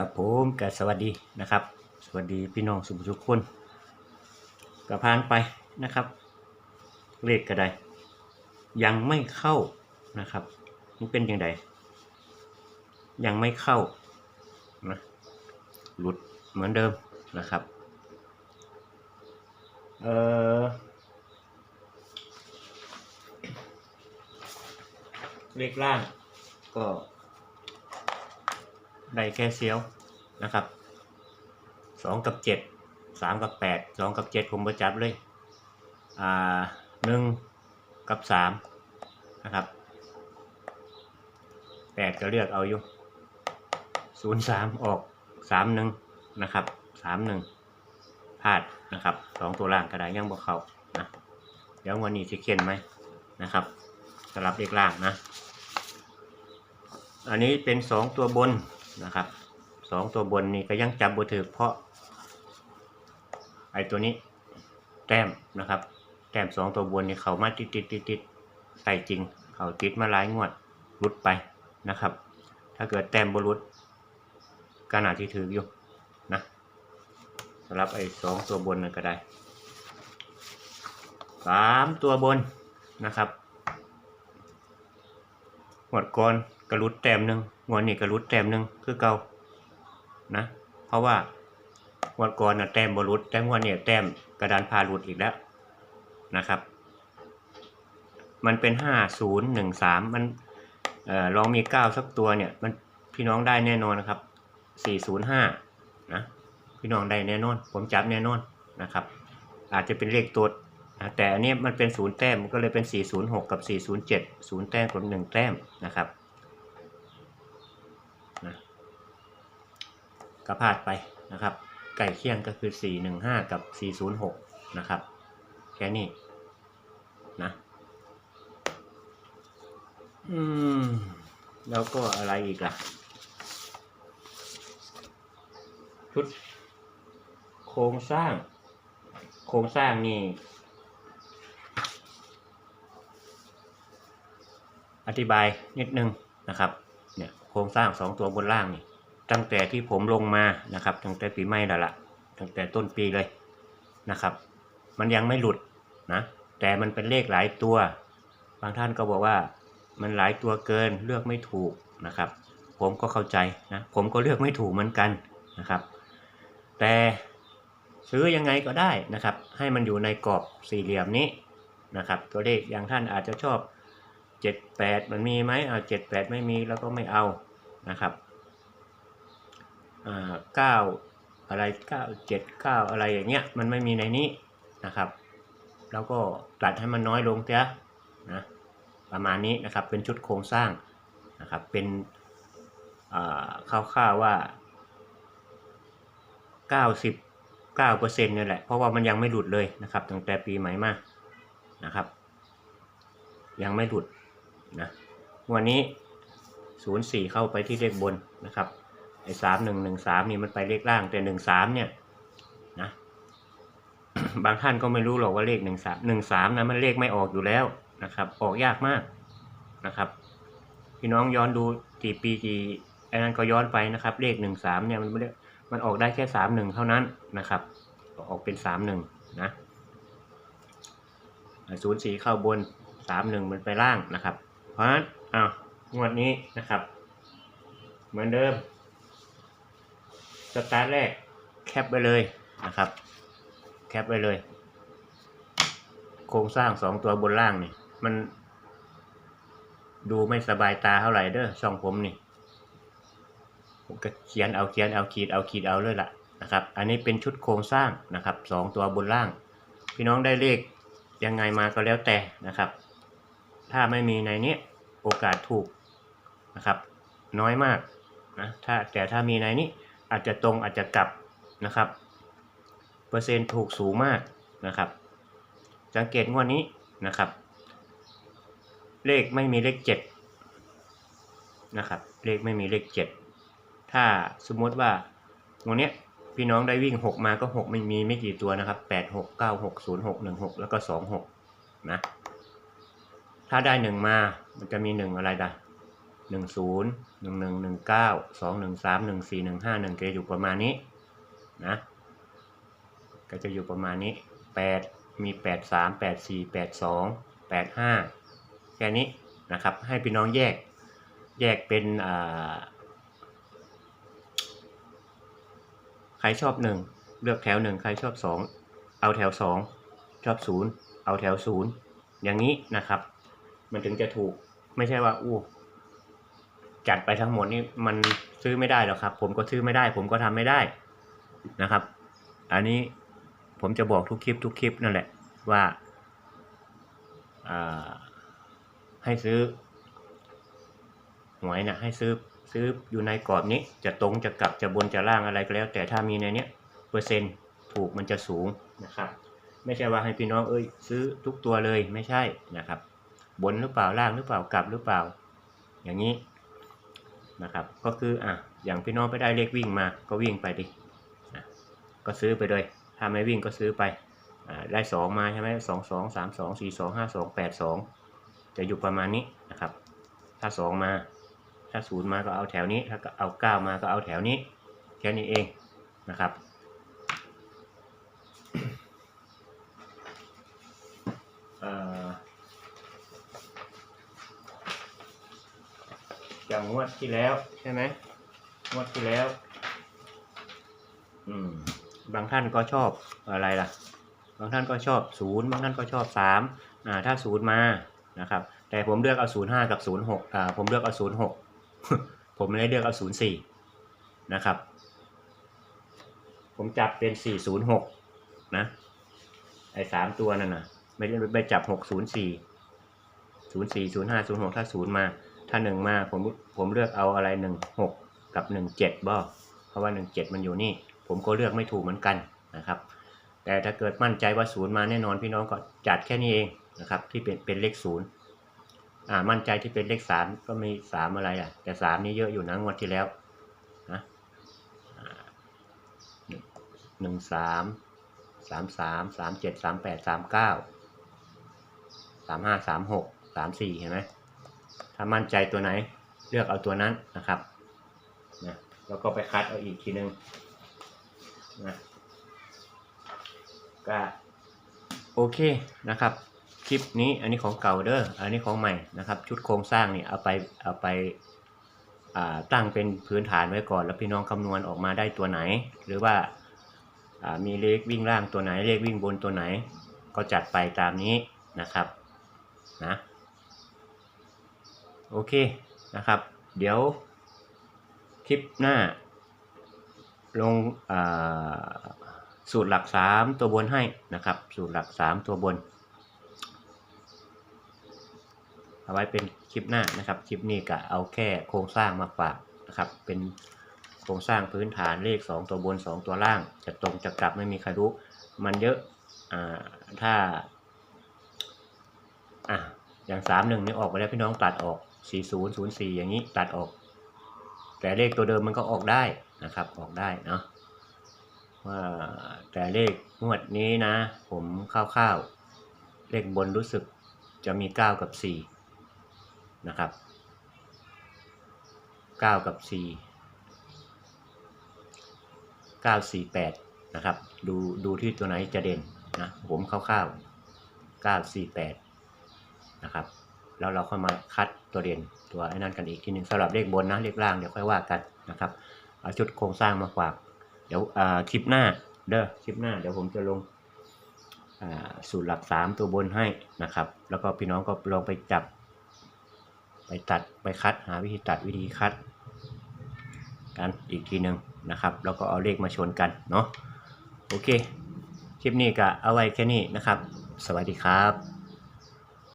ครับผมก็สวัสดีนะครับ สวัสดีพี่น้องสุขทุกคนก็ผ่านไปนะครับ เลขก็ไดยังไม่เข้านะครับมันเป็นยังไงยังไม่เข้านะหลุดเหมือนเดิมนะครับเออเลขล่างก็ ได้แค่เซียวนะครับสองกับเจ็ดสามกับแปดสองกับเจ็ดผมประจับเลยอ่าหนึ่งกับสามนะครับแปดก็เลือกเอาอยู่ศูนย์สามออกสามหนึ่งนะครับสามหนึ่งพลาดนะครับสองตัวล่างก็ได้ยังบอกเขานะเดี๋ยววันนี้จะเขียนไหมนะครับสำหรับเลขล่างนะ อันนี้เป็นสองตัวบน นะครับสองตัวบนนี่ก็ยังจับบ่ถือเพราะไอตัวนี้แต้มนะครับ แต้มสองตัวบนนี่เขามาติดติดติดติดใส่จริง เขาติดมาหลายงวดรุดไปนะครับ ถ้าเกิดแต้มบรุดก็น่าที่ถืออยู่นะสำหรับไอ้สองตัวบนนั่นก็ได้สามตัวบนนะครับหมดก่อนกระลุดแต้มหนึ่ง งวดนี้กระลุดแต้มหนึ่งคือเก่านะ เพราะว่างวดก่อนนะแต้มบรุดแต่งวดเนี่ยแต้มกระดานพาหลุดอีกแล้วนะครับ มันเป็นห้าศูนย์หนึ่งสามมันอ่อลองมีเก้าสักตัวเนี่ย มันพี่น้องได้แน่นอนนะครับสี่ศูนย์ห้านะพี่น้องได้แน่นอน ผมจับแน่นอนนะครับ อาจจะเป็นเลขตัวนะแต่อันนี้มันเป็นศูนย์แต้มก็เลยเป็น 406 กับ 407ศูนย์แต้มกับหนึ่งแต้มนะครับนะ ก็พลาดไปนะครับไก่เคียงก็คือ 415 กับ 406 นะครับ แค่นี้นะอืม แล้วก็อะไรอีกล่ะ ชุด โครงสร้าง โครงสร้างนี่ อธิบายนิดนึงนะครับ เนี่ย โครงสร้างสองตัวบนล่างนี่ ตั้งแต่ที่ผมลงมานะครับ ตั้งแต่ปีใหม่แล้วละตั้งแต่ต้นปีเลยนะครับ มันยังไม่หลุดนะแต่มันเป็นเลขหลายตัว บางท่านก็บอกว่ามันหลายตัวเกินเลือกไม่ถูกนะครับ ผมก็เข้าใจนะผมก็เลือกไม่ถูกเหมือนกันนะครับ แต่ซื้อยังไงก็ได้นะครับ ให้มันอยู่ในกรอบสี่เหลี่ยมนี้นะครับ ตัวเลขอย่างท่านอาจจะชอบ 78 มันมีไหมเอา78 ไม่มีแล้วก็ไม่เอานะครับ อ่า9อะไร9 7 9อะไรอย่างเงี้ยมันไม่มีในนี้นะครับแล้วก็ตัดให้มันน้อยลงเถอะนะประมาณนี้นะครับเป็นชุดโครงสร้างนะครับเป็นอ่าคร่าวๆว่า 99เปอร์เซ็นต์นี่ยแหละ เพราะว่ามันยังไม่หลุดเลยนะครับตั้งแต่ปีใหม่มานะครับ ยังไม่หลุดนะวันนี้ 04 เข้าไปที่เลขบนนะครับ ไอ้สามหนึ่งหนึ่งสามนี่มันไปเลขล่างแต่หนึ่งสามเนี่ยนะบางท่านก็ไม่รู้หรอกว่าเลขหนึ่งสามหนึ่งสามนะมันเลขไม่ออกอยู่แล้วนะครับ ออกยากมากนะครับ พี่น้องย้อนดูกี่ปีกี่ไอ้นั้นก็ย้อนไปนะครับ เลขหนึ่งสามเนี่ยมันไม่ได้มันออกได้แค่สามหนึ่งเท่านั้นนะครับ ออกเป็นสามหนึ่งนะศูนย์สี่เข้าบนสามหนึ่งมันไปล่างนะครับ เพราะฉะนั้นอ้าวงวดนี้นะครับ เหมือนเดิม สตาร์ทแรกแคปไปเลยนะครับ แคปไปเลย โครงสร้างสองตัวบนล่างนี่ มัน ดูไม่สบายตาเท่าไหร่เด้อช่องผมนี่ผมก็เขียนเอาเขียนเอาขีดเอาขีดเอาเลยล่ะนะครับ อันนี้เป็นชุดโครงสร้างนะครับสองตัวบนล่าง พี่น้องได้เลขยังไงมาก็แล้วแต่นะครับ ถ้าไม่มีในนี้โอกาสถูกนะครับ น้อยมากนะถ้าแต่ถ้ามีในนี้ อาจจะตรงอาจจะกลับนะครับ เปอร์เซ็นต์ถูกสูงมากนะครับ สังเกตงวดนี้นะครับ เลขไม่มีเลขเจ็ดนะครับ เลขไม่มีเลขเจ็ดถ้าสมมติว่างวดเนี้ยพี่น้องได้วิ่งหกมาก็หกไม่มีไม่กี่ตัวนะครับแปดหกเก้าหกศูนย์หกหนึ่งหกแล้วก็สองหกนะ ถ้าได้หนึ่งมา มันจะมีหนึ่งอะไรดะ หนึ่งศูนย์หนึ่งหนึ่งหนึ่งเก้าสองหนึ่งสามหนึ่งสี่หนึ่งห้าหนึ่งจะอยู่ประมาณนี้นะก็จะอยู่ประมาณนี้แปดมีแปดสามแปดสี่แปดสองแปดห้าแค่นี้นะครับ ให้พี่น้องแยกแยกเป็นอ่าใครชอบหนึ่งเลือกแถวหนึ่งใครชอบสองเอาแถวสองชอบศูนย์เอาแถวศูนย์อย่างนี้นะครับ มันถึงจะถูกไม่ใช่ว่าอู้ จัดไปทั้งหมดนี่มันซื้อไม่ได้หรอกครับ ผมก็ซื้อไม่ได้ ผมก็ทำไม่ได้นะครับ อันนี้ผมจะบอกทุกคลิปทุกคลิปนั่นแหละว่าอ่าให้ซื้อหวยนะให้ซื้อซื้ออยู่ในกรอบนี้จะตรงจะกลับจะบนจะล่างอะไรก็แล้ว แต่ถ้ามีในเนี้ยเปอร์เซ็นต์ถูกมันจะสูงนะครับ ไม่ใช่ว่าให้พี่น้องเอ้ยซื้อทุกตัวเลยไม่ใช่นะครับ บนหรือเปล่าล่างหรือเปล่ากลับหรือเปล่า อย่างนี้ นะครับ ก็คืออะอย่างพี่น้องไปได้เลขวิ่งมาก็วิ่งไปดิอะก็ซื้อไปเลยถ้าไม่วิ่งก็ซื้อไปอ่าได้สองมาใช่ไหมสองสองสามสองสี่สองห้าสองแปดสองจะอยู่ประมาณนี้นะครับ ถ้าสองมา ถ้าศูนย์มาก็เอาแถวนี้ ถ้าเอาเก้ามาก็เอาแถวนี้ แค่นี้เองนะครับ ดที่แล้ว ใช่ไหมงวดที่แล้ว อืม บางท่านก็ชอบอะไรล่ะ บางท่านก็ชอบศูนย์บางท่านก็ชอบสามอ่า ถ้าศูนย์มานะครับ แต่ผมเลือกเอาศูนย์ห้ากับศูนย์หกอ่า ผมเลือกเอาศูนย์หกผมไม่ได้เลือกเอาศูนย์สี่นะครับ ผมจับเป็นสี่ศูนย์หกนะ ไอ้สามตัวนั่นน่ะไม่ได้ไปจับหกศูนย์สี่ศูนย์สี่ศูนย์ห้าศูนย์หกถ้าศูนย์มา ถ้าหนึ่งมาผมผมเลือกเอาอะไรหนึ่งหกกับหนึ่งเจ็ดบ่เพราะว่าหนึ่งเจ็ดมันอยู่นี่ ผมก็เลือกไม่ถูกเหมือนกันนะครับ แต่ถ้าเกิดมั่นใจว่าศูนย์มาแน่นอนพี่น้องก็จัดแค่นี้เองนะครับที่เป็นเป็นเลขศูนย์อ่ามั่นใจที่เป็นเลขสามก็มีสามอะไรอะ แต่สามนี่เยอะอยู่นะงวดที่แล้วนะหนึ่งสามสามสามสามเจ็ดสามแปดสามเก้าสามห้าสามหกสามสี่เห็นไหม ถ้ามั่นใจตัวไหนเลือกเอาตัวนั้นนะครับนะแล้วก็ไปคัดเอาอีกทีนึงนะก็โอเคนะครับ คลิปนี้อันนี้ของเก่าเด้ออันนี้ของใหม่นะครับ ชุดโครงสร้างนี่เอาไปเอาไปอ่าตั้งเป็นพื้นฐานไว้ก่อน แล้วพี่น้องคำนวณออกมาได้ตัวไหน หรือว่าอ่ามีเลขวิ่งล่างตัวไหนเลขวิ่งบนตัวไหน ก็จัดไปตามนี้นะครับนะ โอเคนะครับ เดี๋ยวคลิปหน้า ลงสูตรหลักสามตัวบนให้นะครับ สูตรหลักสามตัวบน เอาไว้เป็นคลิปหน้านะครับ คลิปนี้ก็เอาแค่โครงสร้างมาฝากนะครับ เป็นโครงสร้างพื้นฐานเลข 2 ตัวบน 2 ตัวล่าง จะตรงจะกลับไม่มีใครรู้ มันเยอะอ่าถ้าอะอย่าง3 1นี่ออกไปแล้วพี่น้องตัดออก 40 04 อย่างนี้ตัดออก แต่เลขตัวเดิมมันก็ออกได้นะครับออกได้เนาะว่าแต่เลขงวดนี้นะ ผมคร่าวๆ เลขบนรู้สึกจะมี 9 กับ 4 นะครับ 9 กับ 4 9 4 8 นะครับ ดูดูที่ตัวไหนจะเด่นนะ ผมคร่าวๆ 9 4 8 นะครับ แล้วเราค่อยมาคัดตัวเด่นตัวไอ้นั่นกันอีกทีหนึ่งสำหรับเลขบนนะเลขล่างเดี๋ยวค่อยว่ากันนะครับเอาชุดโครงสร้างมาฝากเดี๋ยวคลิปหน้าเด้อคลิปหน้าเดี๋ยวผมจะลงสูตรหลักสามตัวบนให้นะครับ แล้วก็พี่น้องก็ลองไปจับ ไปตัดไปคัดหาวิธีตัดวิธีคัด กันอีกทีหนึ่งนะครับ แล้วก็เอาเลขมาชนกันเนาะโอเค คลิปนี้ก็เอาไว้แค่นี้นะครับ สวัสดีครับ